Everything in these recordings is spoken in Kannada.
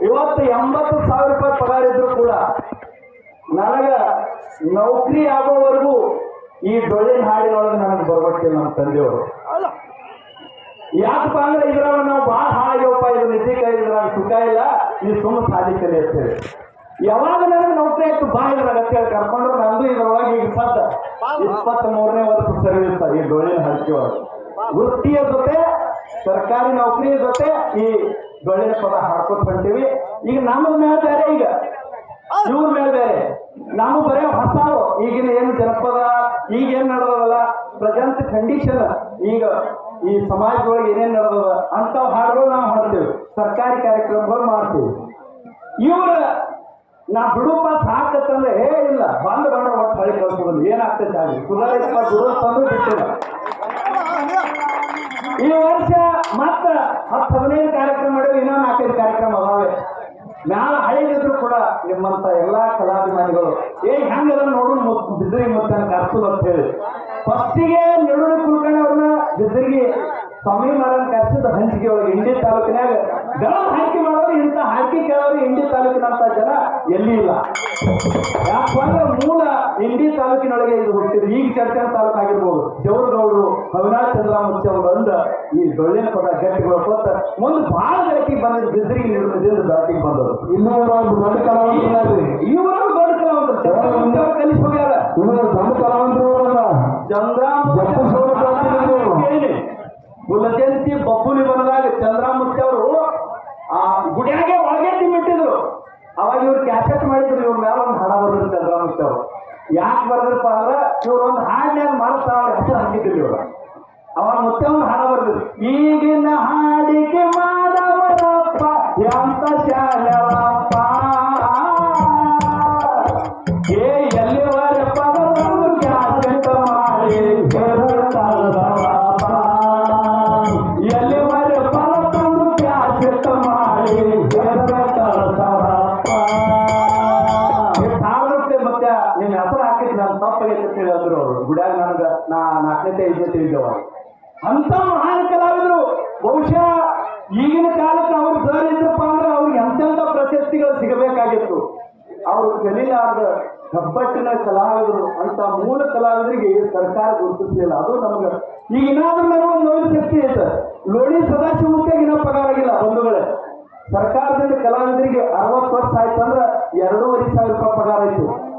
ಇವತ್ತು ಎಂಬತ್ತು ಸಾವಿರ ರೂಪಾಯಿ ಪಗಾರ ಇದ್ರು ಕೂಡ ನನಗ ನೌಕರಿ ಆಗೋವರೆಗೂ ಈ ಡೊಳ್ಳಿನ ಹಾಡಿನೊಳಗೆ ನನಗೆ ಬರ್ಬಟ್ಟಿಲ್ಲ ನಮ್ಮ ತಂದೆಯವರು. ಯಾಕಪ್ಪ ಅಂದ್ರೆ ಇದ್ರಾಗ ನಾವು ಭಾಳ ಹಾಳಾಗ್ಯವಪ್ಪ ಇದು ಕೈ ಇದ್ರಾಗ ಸುಖ ಇಲ್ಲ ನೀವು ಸುಮ್ಮ ಸಾಧಿಸಲಿ ಅಂತೇಳಿ ಯಾವಾಗ ನನಗೆ ನೌಕರಿ ಆಯ್ತು ಬಾ ಅಂತ ಅಂತೇಳಿ ಕರ್ಕೊಂಡ್ರೆ ನಂದು ಇದ್ರೊಳಗೆ ಈಗ ಸದ್ದ ಇಪ್ಪತ್ತ್ ಮೂರನೇ ವರ್ಷ ಸರ್ವಿಸ್ ಈ ಡೊಳ್ಳಿನ ಹರಕೆ ಒಳಗೆ ವೃತ್ತಿಯ ಜೊತೆ ಸರ್ಕಾರಿ ನೌಕರಿಯ ಜೊತೆ ಈ ಡೊಳ್ಳಿನ ಪದ ಹಾಡ್ಕೊತ ಹೊಂಟೀವಿ. ಈಗ ನಮ್ಮ ಮೇಲೆ ಬೇರೆ ಈಗ. ಇವ್ರ ಮೇಲೆ ಬೇರೆ. ನಾವು ಬರೇ ಹೊಸಾವು. ಈಗಿನ ಏನು ಜನಪದ, ಈಗ ಏನ್ ನಡೆದದಲ್ಲ? ಪ್ರೆಸೆಂಟ್ ಕಂಡೀಷನ್ ಈಗ ಈ ಸಮಾಜದೊಳಗೆ ಏನೇನ್ ನಡೆದದ? ಅಂತ ಹಾಡುಗಳು ನಾವು ಹಾಡ್ತೇವೆ. ಸರ್ಕಾರಿ ಕಾರ್ಯಕ್ರಮಗಳು ಮಾಡ್ತೀವಿ. ಇವ್ರ ನಾ ಬಿಡುಪ ಸಾಕತ್ತಂದ್ರೆ ಹೇ ಇಲ್ಲ, ಬಂದ್ ಬಂದ ಒಟ್ಟು ಹಳಿ ಕಳ್ಸೋದಿಲ್ಲ. ಏನಾಗ್ತೈತೆ ಸುಧಾರಿಸಪ್ಪ ಬಿಡು ತಂದು ಬಿಟ್ಟಿಲ್ಲ. ಮತ್ತ ಹತ್ತು ಹದಿನೈದು ಕಾರ್ಯಕ್ರಮ ಮಾಡಿದ್ರೆ ಇನ್ನೂ ನಾಲ್ಕೈದು ಕಾರ್ಯಕ್ರಮ ಅದಾವೆ. ಮ್ಯಾಲ ಹಳಿದಿದ್ರು ಕೂಡ ನಿಮ್ಮಂತ ಎಲ್ಲಾ ಕಲಾಭಿಮಾನಿಗಳು, ಏ, ಹೆಂಗದ ನೋಡು ಬಿದ್ರಿ ಮತ್ತೆ ಕರ್ಸಲು ಅಂತ ಹೇಳಿ. ಫಸ್ಟಿಗೆ ನೆಡುಳು ಕುಲಕರ್ಣಿ ಅವ್ರನ್ನ ಬಿದ್ರಿಗೆ ಸ್ವಾಮಿ ಮಾರನ್ ಕರ್ಸಿದ ಹಂಚಿಕೆ ಒಳಗೆ ಇಂಡಿ ತಾಲೂಕಿನಾಗ ಗರಂ ಹಾಕಿ ಮಾಡೋರು ಇಂತ ಹಾಕಿ ಕೇಳೋರು ಇಂಡಿ ತಾಲೂಕಿನಂತ ಜನ ಎಲ್ಲಿ ಇಲ್ಲ? ಯಾಕಂದ್ರೆ ಮೂಲ ಇಂಡಿ ತಾಲೂಕಿನೊಳಗೆ ಇದು ಹುಟ್ಟಿದ್ರು ಈಗ ಚರ್ಚೆ ತಾಲೂಕು ಆಗಿರ್ಬೋದು. ಜವರಗೌಡರು ಅವಿನಾಶ್ ಚಂದ್ರಾಮೂರ್ತಿ ಅವರು ಬಂದ ಈ ಡೊಳ್ಳಿನ ಪದ ಗಟ್ಟಿಗಳು ಕೊತ್ತ ಒಂದು ಬಹಳ ಗಟ್ಟಿ ಬಂದಿದ್ದು ಬಿದ್ರಿಗೆ ನಿರ್ಮದಿಂದ ಬೆಳಕಿಗೆ ಬಂದರು ಇನ್ನೂ ಒಂದು ದೊಡ್ಡ ಕಲಾವಂತರು ಇವರು ದೊಡ್ಡ ಕಲಾವಂತರು. ಕಲಿಸಿ ಹೋಗ್ಯಾರ. ಇವರು ದೊಡ್ಡ ಕಲಾವಂತರು ಚಂದ್ರ ಬಪ್ಪು ಸೌರ ಕುಲಜಯಂತಿ ಬಬ್ಬುಲಿ ಬಂದಾಗ ಗುಡಿಯಾಗೆ ಒಳಗೆ ತಿಮ್ಮಿಟ್ಟಿದ್ರು ಅವಾಗ ಇವ್ರು ಕ್ಯಾಸೆಟ್ ಮಾಡಿದ್ರು, ಇವ್ರ ಮೇಲೆ ಒಂದು ಹಣ ಬರುತ್ತೆ ಅಂತ ಯಾಕೆ ಬರೆದ್ರಪ್ಪ ಅಂದ್ರೆ ಇವ್ರು ಒಂದು ಹಾಡಿನಾಗ ಮಾರ್ಕ್ಸ್ ಅವ್ರ ಹೆಸರು ಹಾಕಿದ್ರು ಇವ್ರು. ಅವಾಗ ಮತ್ತೆ ಒಂದು ಹಾಡ ಬರ್ದು ಈಗಿನ ಹಾಡಿಕೆ ಮಾದವರಪ್ಪ ಎಂತ ಶಾಲವಪ್ಪ ನಿನ್ನ ಹೆಸರು ಹಾಕಿದ್ ನಾನು ತಪ್ಪಾಗೈತೆ ಅಂತ ಅವರು. ಗುಡಿಯಾಗ ನನಗ ನಾ ನಾಲ್ಕನೇ ಐದನೇ ತಿಳಿದವ ಅಂತ ಮಹಾನ್ ಕಲಾವಿದರು. ಬಹುಶಃ ಈಗಿನ ಕಾಲಕ್ಕೆ ಅವ್ರು ಸರ್ ಇದ್ರಪ್ಪ ಅಂದ್ರೆ ಅವ್ರಿಗೆ ಎಂತೆಂತ ಪ್ರಶಸ್ತಿಗಳು ಸಿಗಬೇಕಾಗಿತ್ತು. ಅವರು ಕಲೀಲಾರ್ದ ಕಬ್ಬಟ್ಟಿನ ಕಲಾವಿದರು. ಅಂತ ಮೂಲ ಕಲಾವಿದರಿಗೆ ಸರ್ಕಾರ ಗುರುತಿಸಲಿಲ್ಲ. ಅದು ನಮ್ಗೆ ಈಗ ಏನಾದ್ರೂ ಒಂದು ಶಕ್ತಿ ಐತೆ. ಲೋಡಿ ಸದಾಶಿವಕ್ಕೆ ಇನ್ನೂ ಪಗಾರ ಆಗಿಲ್ಲ ಬಂಧುಗಳೇ. ಸರ್ಕಾರದಿಂದ ಕಲಾವಿದರಿಗೆ ಅರವತ್ತು ವರ್ಷ ಆಯ್ತು ಅಂದ್ರೆ ಎರಡೂವರೆ ಸಾವಿರ ರೂಪಾಯಿ ಪಗಾರ ಆಯ್ತು.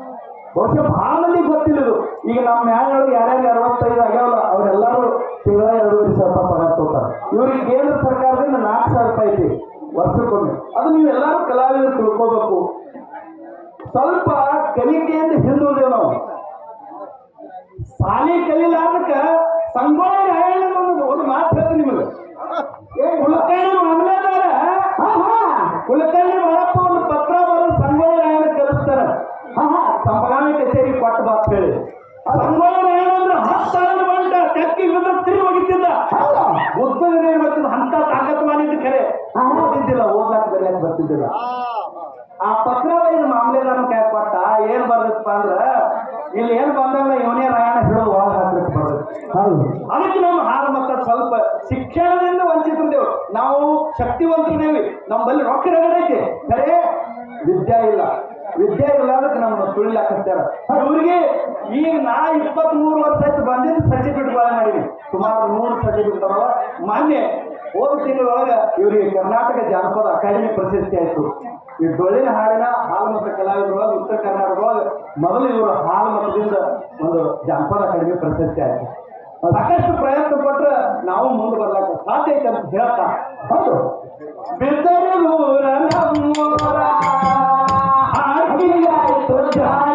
ಬಹುಶಃ ಬಹಳ ಮಂದಿ ಗೊತ್ತಿಲ್ಲದು. ಈಗ ನಮ್ಮ ಮ್ಯಾಲೊಳಗೆ ಯಾರ್ಯಾರು ಅರವತ್ತೈದು ಆಗ್ಯಾವಲ್ಲ, ಅವರೆಲ್ಲರೂ ತಿಂಗಳ ಎರಡೂವರೆ ಸಾವಿರ ರೂಪಾಯಿ ಪಗಾರ ತಗೋತಾರೆ. ಇವ್ರಿಗೆ ಕೇಂದ್ರ ಸರ್ಕಾರದಿಂದ ನಾಲ್ಕು ಸಾವಿರ ರೂಪಾಯಿ ಐತಿ ವರ್ಷಕ್ಕೊಮ್ಮೆ. ಅದು ನೀವೆಲ್ಲರೂ ಕಲಾವಿದರು ತಿಳ್ಕೋಬೇಕು. ಸ್ವಲ್ಪ ಕಲಿಕೆಯಿಂದ ಹಿಂದುಳಿದೇವು ನಾವು. ಸಾಲಿ ಕಲಿಲಾರ್ದಕ್ಕ ಸಂಗೋಳ ಕೊಟ್ಟು ಬಾತ್ ಹೇಳಿ. ಸಂಗೊಳ್ಳಿ ರಾಯಣ್ಣ ಅಂದ್ರೆ ಹತ್ತು ಸಾವಿರ ಬಂಡ ತೆಕ್ಕಿ ಬಿದ್ರೆ ತಿರುಗಿ ಹೋಗಿದ್ದ ಉದ್ದದ ಬರ್ತಿದ್ದ ಅಂತ ತಾಕತ್ ಮಾಡಿದ್ದು ಕೆರೆ. ಓದಿದ್ದಿಲ್ಲ ಓದ್ಲಾಕ ಬರೆಯಕ್ ಬರ್ತಿದ್ದಿಲ್ಲ. ಆ ಪತ್ರ ಇದು ಮಾಮಲೆದಾರನ ಕೈ ಕೊಟ್ಟ ಏನ್ ಬರ್ದಪ್ಪ ಅಂದ್ರ ಇಲ್ಲಿ ಏನ್ ಬಂದಾಗ ಇವನೇ ರಾಯಣ ಹೇಳೋದು ಒಳಗೆ ಬರ್ತದೆ ಹೌದು. ಅದಕ್ಕೆ ನಮ್ಮ ಹಾರ ಮತ್ತ ಸ್ವಲ್ಪ ಶಿಕ್ಷಣದಿಂದ ವಂಚಿತರಿದ್ದೇವೆ. ನಾವು ಶಕ್ತಿವಂತರದೇವಿ ನಮ್ಮಲ್ಲಿ ರೊಕ್ಕ ರಗಡೈತೆ ಖರೆ ವಿದ್ಯಾ ಇಲ್ಲ. ವಿದ್ಯೆ ಇಲ್ಲ ಅದಕ್ಕೆ ನಮ್ಮನ್ನು ಹಾಕಿಸ್ತಾರ ಇವ್ರಿಗೆ ಈಗ ನಾ ಇಪ್ಪತ್ತ್ ಮೂರು ವರ್ಷ ಆಯ್ತು ಬಂದಿದ್ದು ಸರ್ಟಿಫಿಕೇಟ್ಗಳ ಮಾಡಿದ್ವಿ ಸುಮಾರು ನೂರು ಸರ್ಟಿಫಿಕೇಟ್ ಅದಾವ ಮಾನ್ಯ ಹೋದ ತಿಂಗಳೊಳಗ ಇವರಿಗೆ ಕರ್ನಾಟಕ ಜಾನಪದ ಅಕಾಡೆಮಿ ಪ್ರಶಸ್ತಿ ಆಯ್ತು. ಈ ಡೊಳ್ಳಿನ ಹಾಡಿನ ಹಾಲು ಮತ್ತ ಕಲಾವಿದರೊಳಗೆ, ಉತ್ತರ ಕರ್ನಾಟಕದೊಳಗೆ ಮೊದಲು ಇವರು ಹಾಲುಮತದಿಂದ ಒಂದು ಜಾನಪದ ಅಕಾಡೆಮಿ ಪ್ರಶಸ್ತಿ ಆಯ್ತು. ಸಾಕಷ್ಟು ಪ್ರಯತ್ನ ಪಟ್ರೆ ನಾವು ಮುಂದೆ ಬರ್ಲಾಕ ಸಾಧ್ಯ ಐತೆ ಅಂತ ಹೇಳ್ತಾ. ಹೌದು. ಬಿದ್ದರೆ God.